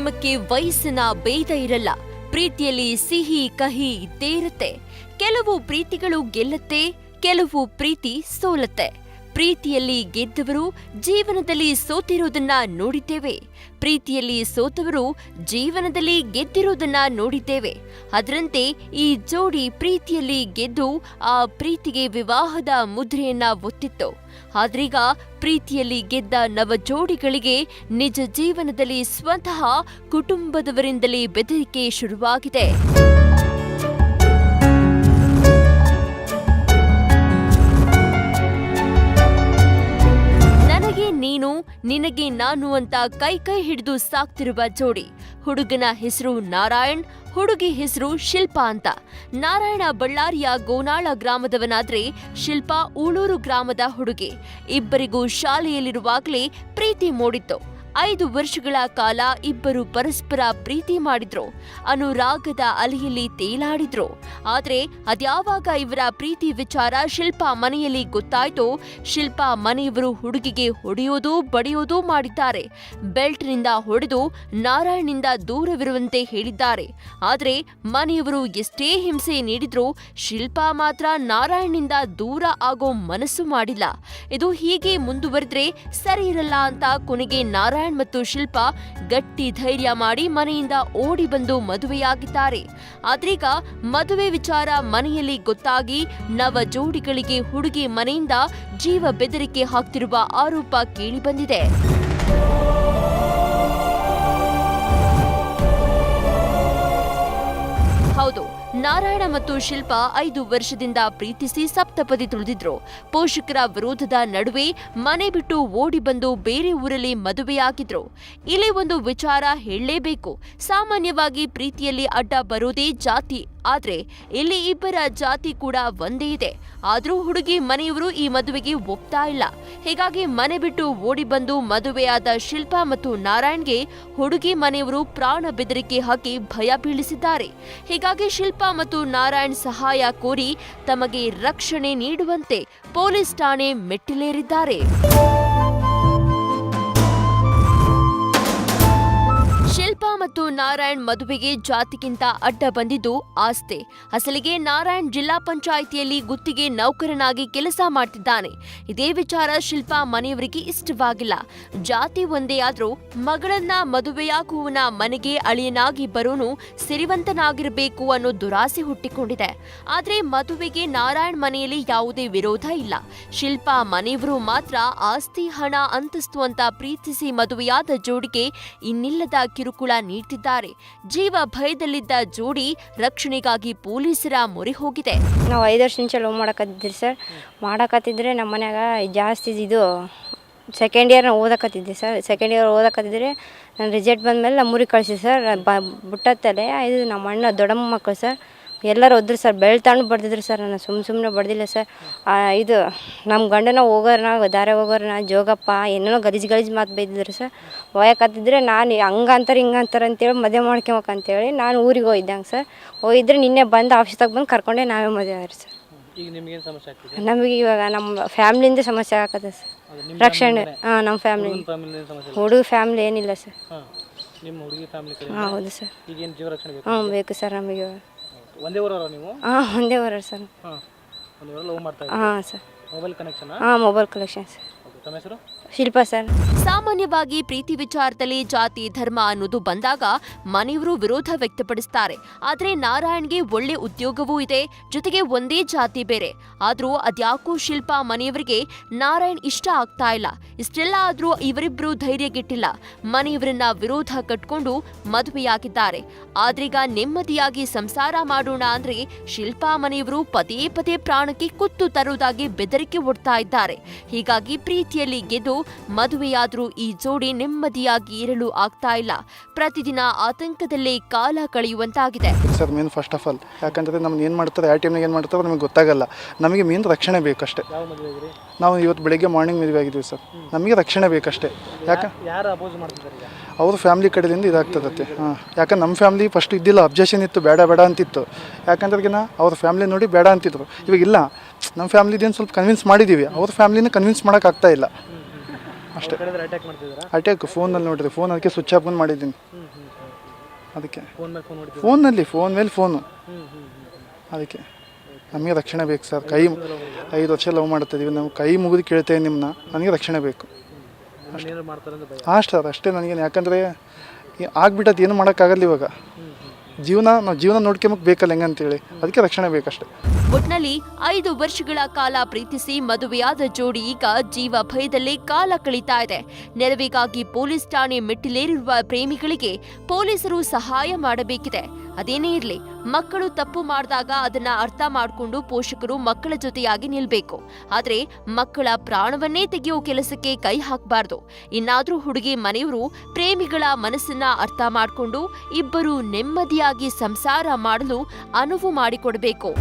ಪ್ರೇಮಕ್ಕೆ ವಯಸ್ಸಿನ ಭೇದ ಇರಲ್ಲ. ಪ್ರೀತಿಯಲ್ಲಿ ಸಿಹಿ, ಕಹಿ ಇದ್ದೇ ಇರುತ್ತೆ. ಕೆಲವು ಪ್ರೀತಿಗಳು ಗೆಲ್ಲತ್ತೆ, ಕೆಲವು ಪ್ರೀತಿ ಸೋಲತ್ತೆ. ಪ್ರೀತಿಯಲ್ಲಿ ಗೆದ್ದವರು ಜೀವನದಲ್ಲಿ ಸೋತಿರೋದನ್ನ ನೋಡಿದ್ದೇವೆ. ಪ್ರೀತಿಯಲ್ಲಿ ಸೋತವರು ಜೀವನದಲ್ಲಿ ಗೆದ್ದಿರೋದನ್ನ ನೋಡಿದ್ದೇವೆ. ಅದರಂತೆ ಈ ಜೋಡಿ ಪ್ರೀತಿಯಲ್ಲಿ ಗೆದ್ದು ಆ ಪ್ರೀತಿಗೆ ವಿವಾಹದ ಮುದ್ರೆಯನ್ನ ಒತ್ತಿತ್ತು. ಆದ್ರೀಗ ಪ್ರೀತಿಯಲ್ಲಿ ಗೆದ್ದ ನವ ಜೋಡಿಗಳಿಗೆ ನಿಜ ಜೀವನದಲ್ಲಿ ಸ್ವತಃ ಕುಟುಂಬದವರಿಂದಲೇ ಬೆದರಿಕೆ ಶುರುವಾಗಿದೆ. ನಿನಗೆ ನಾನು ಅಂತ ಕೈ ಕೈ ಹಿಡಿದು ಸಾಕ್ತಿರುವ ಜೋಡಿ. ಹುಡುಗನ ಹೆಸರು ನಾರಾಯಣ್, ಹುಡುಗಿ ಹೆಸರು ಶಿಲ್ಪಾ ಅಂತ. ನಾರಾಯಣ ಬಳ್ಳಾರಿಯ ಗೋನಾಳ ಗ್ರಾಮದವನಾದ್ರೆ ಶಿಲ್ಪಾ ಊಳೂರು ಗ್ರಾಮದ ಹುಡುಗಿ. ಇಬ್ಬರಿಗೂ ಶಾಲೆಯಲ್ಲಿರುವಾಗಲೇ ಪ್ರೀತಿ ಮೂಡಿತ್ತು. ಐದು ವರ್ಷಗಳ ಕಾಲ ಇಬ್ಬರು ಪರಸ್ಪರ ಪ್ರೀತಿ ಮಾಡಿದ್ರು. ಅನುರಾಗದ ಅಲೆಯಲ್ಲಿ ತೇಲಾಡಿದ್ರು. ಆದರೆ ಅದ್ಯಾವಾಗ ಇವರ ಪ್ರೀತಿ ವಿಚಾರ ಶಿಲ್ಪಾ ಮನೆಯಲ್ಲಿ ಗೊತ್ತಾಯ್ತೋ, ಶಿಲ್ಪಾ ಮನೆಯವರು ಹುಡುಗಿಗೆ ಹೊಡೆಯೋದು ಬಡಿಯೋದು ಮಾಡಿದ್ದಾರೆ. ಬೆಲ್ಟ್ನಿಂದ ಹೊಡೆದು ನಾರಾಯಣನಿಂದ ದೂರವಿರುವಂತೆ ಹೇಳಿದ್ದಾರೆ. ಆದರೆ ಮನೆಯವರು ಎಷ್ಟೇ ಹಿಂಸೆ ನೀಡಿದ್ರೂ ಶಿಲ್ಪಾ ಮಾತ್ರ ನಾರಾಯಣನಿಂದ ದೂರ ಆಗೋ ಮನಸ್ಸು ಮಾಡಿಲ್ಲ. ಇದು ಹೀಗೆ ಮುಂದುವರೆದ್ರೆ ಸರಿ ಇರಲ್ಲ ಅಂತ ಕೊನೆಗೆ ನಾರಾಯಣ್ ಮತ್ತು ಶಿಲ್ಪಾ ಗಟ್ಟಿ ಧೈರ್ಯ ಮಾಡಿ ಮನೆಯಿಂದ ಓಡಿ ಬಂದು ಮದುವೆಯಾಗಿದ್ದಾರೆ. ಆದ್ರೀಗ ಮದುವೆ ವಿಚಾರ ಮನೆಯಲ್ಲಿ ಗೊತ್ತಾಗಿ ನವ ಜೋಡಿಗಳಿಗೆ ಹುಡುಗಿ ಮನೆಯಿಂದ ಜೀವ ಬೆದರಿಕೆ ಹಾಕ್ತಿರುವ ಆರೋಪ ಕೇಳಿಬಂದಿದೆ. ಹೌದು ನಾರಾಯಣ ಮತ್ತು ಶಿಲ್ಪಾ ಐದು ವರ್ಷದಿಂದ ಪ್ರೀತಿಸಿ ಸಪ್ತಪದಿ ತುಳಿದಿದ್ರು. ಪೋಷಕರ ವಿರೋಧದ ನಡುವೆ ಮನೆ ಬಿಟ್ಟು ಓಡಿ ಬಂದು ಬೇರೆ ಊರಲ್ಲಿ ಮದುವೆಯಾಗಿದ್ರು ಇಲ್ಲಿ ಒಂದು ವಿಚಾರ ಹೇಳಲೇಬೇಕು. ಸಾಮಾನ್ಯವಾಗಿ ಪ್ರೀತಿಯಲ್ಲಿ ಅಡ್ಡ ಬರೋದೇ ಜಾತಿ. ಆದ್ರೆ ಇಲ್ಲಿ ಇಬ್ಬರ ಜಾತಿ ಕೂಡ ಒಂದೇ ಇದೆ. ಆದರೂ ಹುಡುಗಿ ಮನೆಯವರು ಈ ಮದುವೆಗೆ ಒಪ್ತಾ ಇಲ್ಲ. ಹೀಗಾಗಿ ಮನೆ ಬಿಟ್ಟು ಓಡಿ ಬಂದು ಮದುವೆಯಾದ ಶಿಲ್ಪಾ ಮತ್ತು ನಾರಾಯಣ್ಗೆ ಹುಡುಗಿ ಮನೆಯವರು ಪ್ರಾಣ ಬೆದರಿಕೆ ಹಾಕಿ ಭಯ ಬೀಳಿಸಿದ್ದಾರೆ. ಹೀಗಾಗಿ ಶಿಲ್ಪಾ ಮತ್ತು ನಾರಾಯಣ್ ಸಹಾಯ ಕೋರಿ ತಮಗೆ ರಕ್ಷಣೆ ನೀಡುವಂತೆ ಪೊಲೀಸ್ ಠಾಣೆ ಮೆಟ್ಟಿಲೇರಿದ್ದಾರೆ. ಶಿಲ್ಪಾ ಮತ್ತು ನಾರಾಯಣ್ ಮದುವೆಗೆ ಜಾತಿಗಿಂತ ಅಡ್ಡ ಬಂದಿದ್ದು ಆಸ್ತೆ. ಅಸಲಿಗೆ ನಾರಾಯಣ್ ಜಿಲ್ಲಾ ಪಂಚಾಯಿತಿಯಲ್ಲಿ ಗುತ್ತಿಗೆ ನೌಕರನಾಗಿ ಕೆಲಸ ಮಾಡ್ತಿದ್ದಾನೆ. ಇದೇ ವಿಚಾರ ಶಿಲ್ಪಾ ಮನೆಯವರಿಗೆ ಇಷ್ಟವಾಗಿಲ್ಲ. ಜಾತಿ ಒಂದೇ ಆದರೂ ಮಗಳನ್ನ ಮದುವೆಯಾಗುವನ ಮನೆಗೆ ಅಳಿಯನಾಗಿ ಬರೋನು ಸಿರಿವಂತನಾಗಿರಬೇಕು ಅನ್ನೋ ದುರಾಸೆ ಹುಟ್ಟಿಕೊಂಡಿದೆ. ಆದರೆ ಮದುವೆಗೆ ನಾರಾಯಣ್ ಮನೆಯಲ್ಲಿ ಯಾವುದೇ ವಿರೋಧ ಇಲ್ಲ. ಶಿಲ್ಪಾ ಮನೆಯವರು ಮಾತ್ರ ಆಸ್ತಿ, ಹಣ, ಅಂತಸ್ತು ಅಂತ ಪ್ರೀತಿಸಿ ಮದುವೆಯಾದ ಜೋಡಿಗೆ ಇನ್ನಿಲ್ಲದ ಕಿರುಕುಳ ನೀಡ್ತಿದ್ದಾರೆ. ಜೀವ ಭಯದಲ್ಲಿದ್ದ ಜೋಡಿ ರಕ್ಷಣೆಗಾಗಿ ಪೊಲೀಸರ ಮೊರೆ ಹೋಗಿದೆ. ನಾವು ಐದು ವರ್ಷ ವರ್ಷದಿಂದ ಲವ್ ಮಾಡಕತ್ತಿದ್ರಿ ಸರ್. ಮಾಡಕತ್ತಿದ್ರೆ ನಮ್ಮ ಮನೆಯಾಗ ಜಾಸ್ತಿ ಇದು ಸೆಕೆಂಡ್ ಇಯರ್ ಓದಕತ್ತಿದ್ದೆ ಸರ್. ಸೆಕೆಂಡ್ ಇಯರ್ ಓದಕತ್ತಿದ್ರೆ ನಾನು ರಿಸಲ್ಟ್ ಬಂದಮೇಲೆ ನಮ್ಮೂರಿಗೆ ಕಳಿಸಿ ಸರ್. ಬ ಬುಟ್ಟತ್ತಲೆ ಇದು ನಮ್ಮ ಅಣ್ಣ ದೊಡ್ಡಮ್ಮ ಮಕ್ಕಳು ಸರ್. ಎಲ್ಲರೂ ಹೋದ್ರು ಸರ್ ಬೆಳ್ತಾಂಡು ಬಡ್ದಿದ್ರು ಸರ್ ನಾನು ಸುಮ್ಮ ಸುಮ್ಮನೆ ಬಡ್ದಿಲ್ಲ ಸರ್. ಇದು ನಮ್ಮ ಗಂಡನ ಹೋಗೋರ್ನ ದಾರೆ ಹೋಗೋರ್ನ ಜೋಗಪ್ಪ ಏನೇನೋ ಗಲೀಜು ಗಲೀಜು ಮಾತು ಬೈದಿದ್ರು ಸರ್. ಒಯ್ಯಕತ್ತಿದ್ರೆ ನಾನು ಹಂಗಂತಾರೆ ಹಿಂಗಂತಾರೆ ಅಂತೇಳಿ ಮದುವೆ ಮಾಡ್ಕೊಬೇಕಂತೇಳಿ ನಾನು ಊರಿಗೆ ಹೋಗಿದ್ದಂಗೆ ಸರ್. ಹೋಗಿದ್ರೆ ನಿನ್ನೆ ಬಂದು ಆಫೀಸ್ದಾಗ ಬಂದು ಕರ್ಕೊಂಡೆ ನಾವೇ ಮದುವೆ ಆದ್ರಿ ಸರ್. ಈಗ ನಿಮ್ಗೇನು ಸಮಸ್ಯೆ ಆಗ್ತಿದೆ? ನಮಗೆ ಇವಾಗ ನಮ್ಮ ಫ್ಯಾಮ್ಲಿಯಿಂದ ಸಮಸ್ಯೆ ಆಗತ್ತೆ ಸರ್. ರಕ್ಷಣೆ ಹಾಂ ನಮ್ಮ ಫ್ಯಾಮ್ಲಿ. ಹುಡುಗ ಫ್ಯಾಮ್ಲಿ ಏನಿಲ್ಲ ಸರ್. ಹೌದು ಸರ್. ಹ್ಞೂ ಬೇಕು ಸರ್ ನಮಗೆ ಒಂದೇ ಊರವರ ನೀವು? ಹಾಂ ಒಂದೇ ವರ ಸರ್. ಹಾಂ ಒಂದೇ ಊರಲ್ಲಿ ಲವ್ ಮಾಡ್ತಾ ಇದ್ದೀವಿ ಹಾಂ ಸರ್. ಮೊಬೈಲ್ ಕನೆಕ್ಷನ್ ಹಾಂ ಮೊಬೈಲ್ ಕಲೆಕ್ಷನ್ ಸರ್. ಓಕೆ ತಮ್ಮ ಹೆಸರು? ಶಿಲ್ಪಾ ಸರ್ ಸಾಮಾನ್ಯವಾಗಿ ಪ್ರೀತಿ ವಿಚಾರದಲ್ಲಿ ಜಾತಿ, ಧರ್ಮ ಅನ್ನೋದು ಬಂದಾಗ ಮನೆಯವರು ವಿರೋಧ ವ್ಯಕ್ತಪಡಿಸ್ತಾರೆ. ಆದರೆ ನಾರಾಯಣ್ಗೆ ಒಳ್ಳೆ ಉದ್ಯೋಗವೂ ಇದೆ, ಜೊತೆಗೆ ಒಂದೇ ಜಾತಿ ಬೇರೆ. ಆದರೂ ಅದ್ಯಾಕೋ ಶಿಲ್ಪಾ ಮನೆಯವರಿಗೆ ನಾರಾಯಣ್ ಇಷ್ಟ ಆಗ್ತಾ ಇಲ್ಲ. ಇಷ್ಟೆಲ್ಲ ಆದರೂ ಇವರಿಬ್ರು ಧೈರ್ಯಗೆಟ್ಟಿಲ್ಲ. ಮನೆಯವರನ್ನ ವಿರೋಧ ಕಟ್ಕೊಂಡು ಮದುವೆಯಾಗಿದ್ದಾರೆ. ಆದ್ರೀಗ ನೆಮ್ಮದಿಯಾಗಿ ಸಂಸಾರ ಮಾಡೋಣ ಅಂದ್ರೆ ಶಿಲ್ಪಾ ಮನೆಯವರು ಪದೇ ಪದೇ ಪ್ರಾಣಕ್ಕೆ ಕುತ್ತು ತರುವುದಾಗಿ ಬೆದರಿಕೆ ಒಡ್ತಾ ಇದ್ದಾರೆ. ಹೀಗಾಗಿ ಪ್ರೀತಿಯಲ್ಲಿ ಗೆದ್ದು ಮದುವೆಯಾದ್ರೂ ಈ ಜೋಡಿ ನೆಮ್ಮದಿಯಾಗಿ ಇರಲು ಆಗ್ತಾ ಇಲ್ಲ. ಪ್ರತಿದಿನ ಆತಂಕದಲ್ಲೇ ಕಾಲ ಕಳೆಯುವಂತಾಗಿದೆ. Sir main first of all ಯಾಕಂದ್ರೆ ನಮ್ಗೆ ಏನು ಮಾಡ್ತಾರೆ ಯಾವ ಟೈಮ್ನಾಗ ಏನು ಮಾಡ್ತಾರೆ ನಮಗೆ ಗೊತ್ತಾಗಲ್ಲ. ನಮಗೆ ಮೇನ್ ರಕ್ಷಣೆ ಬೇಕಷ್ಟೇ. ನಾವು ಇವತ್ತು ಬೆಳಿಗ್ಗೆ ಮಾರ್ನಿಂಗ್ ಮದುವೆ ಆಗಿದ್ದೀವಿ ಸರ್. ನಮಗೆ ರಕ್ಷಣೆ ಬೇಕಷ್ಟೇ. ಯಾಕೆ ಅವ್ರ ಫ್ಯಾಮಿಲಿ ಕಡೆಯಿಂದ ಇದಾಗ್ತದತ್ತೆ. ಹಾಂ. ಯಾಕಂದ್ರೆ ನಮ್ಮ ಫ್ಯಾಮಿಲಿ ಫಸ್ಟ್ ಇದ್ದಿಲ್ಲ ಅಬ್ಜೆಕ್ಷನ್ ಇತ್ತು ಬೇಡ ಬೇಡ ಅಂತಿತ್ತು. ಯಾಕಂದ್ರೆಗಿನ ಅವ್ರ ಫ್ಯಾಮ್ಲಿ ನೋಡಿ ಬೇಡ ಅಂತಿದ್ರು. ಇವಾಗ ಇಲ್ಲ. ನಮ್ಮ ಫ್ಯಾಮ್ಲಿದೇನು ಸ್ವಲ್ಪ ಕನ್ವಿನ್ಸ್ ಮಾಡಿದ್ದೀವಿ ಅವ್ರ ಫ್ಯಾಮ್ಲಿನ ಕನ್ವಿನ್ಸ್ ಮಾಡೋಕ್ಕಾಗ್ತಾ ಇಲ್ಲ. ಅಷ್ಟೇ. ಅಟ್ಯಾಕ್ ಮಾಡ್ತಿದ್ದೀರಾ ಅಟ್ಯಾಕ್ ಫೋನಲ್ಲಿ ನೋಡಿರಿ ಫೋನ್ ಅದಕ್ಕೆ ಸ್ವಿಚ್ ಆಫ್ ಮಾಡಿದ್ದೀನಿ. ಅದಕ್ಕೆ. ಫೋನ್ ಮೇಲೆ ಫೋನ್ ಹೊಡಿತೀವಿ ಫೋನಲ್ಲಿ ಫೋನ್ ಮೇಲೆ ಫೋನು ಅದಕ್ಕೆ. ನಮಗೆ ರಕ್ಷಣೆ ಬೇಕು ಸರ್. ಕೈ ಐದು ವರ್ಷ ಲವ್ ಮಾಡ್ತಿದ್ದೀವಿ ನಾವು ಕೈ ಮುಗಿದು ಕೇಳ್ತೇವೆ ನಿಮ್ಮನ್ನ ನನಗೆ ರಕ್ಷಣೆ ಬೇಕು. ಅಷ್ಟೇ ಸರ್ ಅಷ್ಟೇ. ನನಗೇನು. ಯಾಕಂದರೆ ಆಗ್ಬಿಟ್ಟದು ಏನು ಮಾಡೋಕ್ಕಾಗಲ್ಲ ಇವಾಗ. ಜೀವನ, ನಾವು ಜೀವನ ನೋಡ್ಕೊಂಬಕ್ ಬೇಕಲ್ಲ ಹೆಂಗಂತೇಳಿ ಅದಕ್ಕೆ ರಕ್ಷಣೆ ಬೇಕಷ್ಟೇ. ಒಟ್ನಲ್ಲಿ ಐದು ವರ್ಷಗಳ ಕಾಲ ಪ್ರೀತಿಸಿ ಮದುವೆಯಾದ ಜೋಡಿ ಈಗ ಜೀವ ಭಯದಲ್ಲೇ ಕಾಲ ಕಳೀತಾ ಇದೆ. ನೆರವಿಗಾಗಿ ಪೊಲೀಸ್ ಠಾಣೆ ಮೆಟ್ಟಿಲೇರಿರುವ ಪ್ರೇಮಿಗಳಿಗೆ ಪೊಲೀಸರು ಸಹಾಯ ಮಾಡಬೇಕಿದೆ. ಅದೇನೇ ಇರಲಿ, ಮಕ್ಕಳು ತಪ್ಪು ಮಾಡಿದಾಗ ಅದನ್ನ ಅರ್ಥ ಮಾಡಿಕೊಂಡು ಪೋಷಕರು ಮಕ್ಕಳ ಜೊತೆಯಾಗಿ ನಿಲ್ಬೇಕು. ಆದ್ರೆ ಮಕ್ಕಳ ಪ್ರಾಣವನ್ನೇ ತೆಗೆಯೋ ಕೆಲಸಕ್ಕೆ ಕೈ ಹಾಕಬಾರ್ದು. ಇನ್ನಾದ್ರೂ ಹುಡುಗಿ ಮನೆಯವರು ಪ್ರೇಮಿಗಳ ಮನಸ್ಸನ್ನ ಅರ್ಥ ಮಾಡಿಕೊಂಡು ಇಬ್ಬರು ನೆಮ್ಮದಿಯಾಗಿ ಸಂಸಾರ ಮಾಡಲು ಅನುವು ಮಾಡಿಕೊಡಬೇಕು.